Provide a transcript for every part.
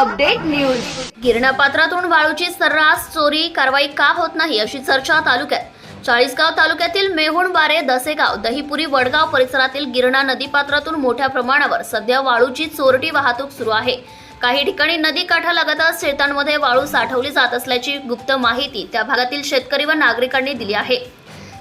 update news. गिरणपात्रातून वाळूची सर्रास चोरी कारवाई का होत नाही अशी चर्चा तालुक्यात. चाळीसगाव तालुक्यातील मेहुणबारे दसेगाव दहीपुरी वडगाव परिसरातील गिरणा नदीपात्रातून मोठ्या प्रमाणावर सध्या वाळूची चोरटी वाहतूक सुरू आहे. काही ठिकाणी नदी काठालगतच शेतांमध्ये वाळू साठवली जात असल्याची गुप्त माहिती त्या भागातील शेतकरी व नागरिकांनी दिली आहे.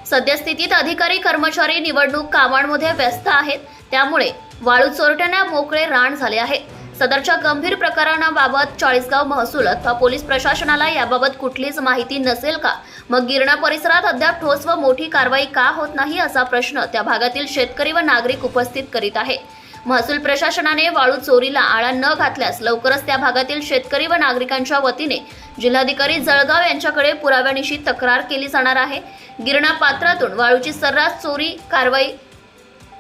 सद्यस्थितीत अधिकारी कर्मचारी निवडणूक कामांमध्ये व्यस्त आहेत. त्यामुळे वाळू चोरट्यांना मोकळे रान झाले आहे. सदरच्या गंभीर प्रकरणाबाबत चाळीसगाव महसूल अथवा पोलीस प्रशासनाला याबाबत कुठलीच माहिती नसेल का? मग गिरणा परिसरात अद्याप ठोस व मोठी कारवाई का होत नाही असा प्रश्न त्या भागातील शेतकरी व नागरिक उपस्थित करीत आहे. महसूल प्रशासनाने वाळू चोरीला आळा न घातल्यास लवकरच त्या भागातील शेतकरी व नागरिकांच्या वतीने जिल्हाधिकारी जळगाव यांच्याकडे पुराव्यानिशी तक्रार केली जाणार आहे. गिरणा पात्रातून वाळूची सर्रास चोरी कारवाई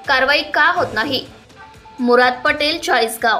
कारवाई का होत नाही? मुराद पटेल चाळीसगाव.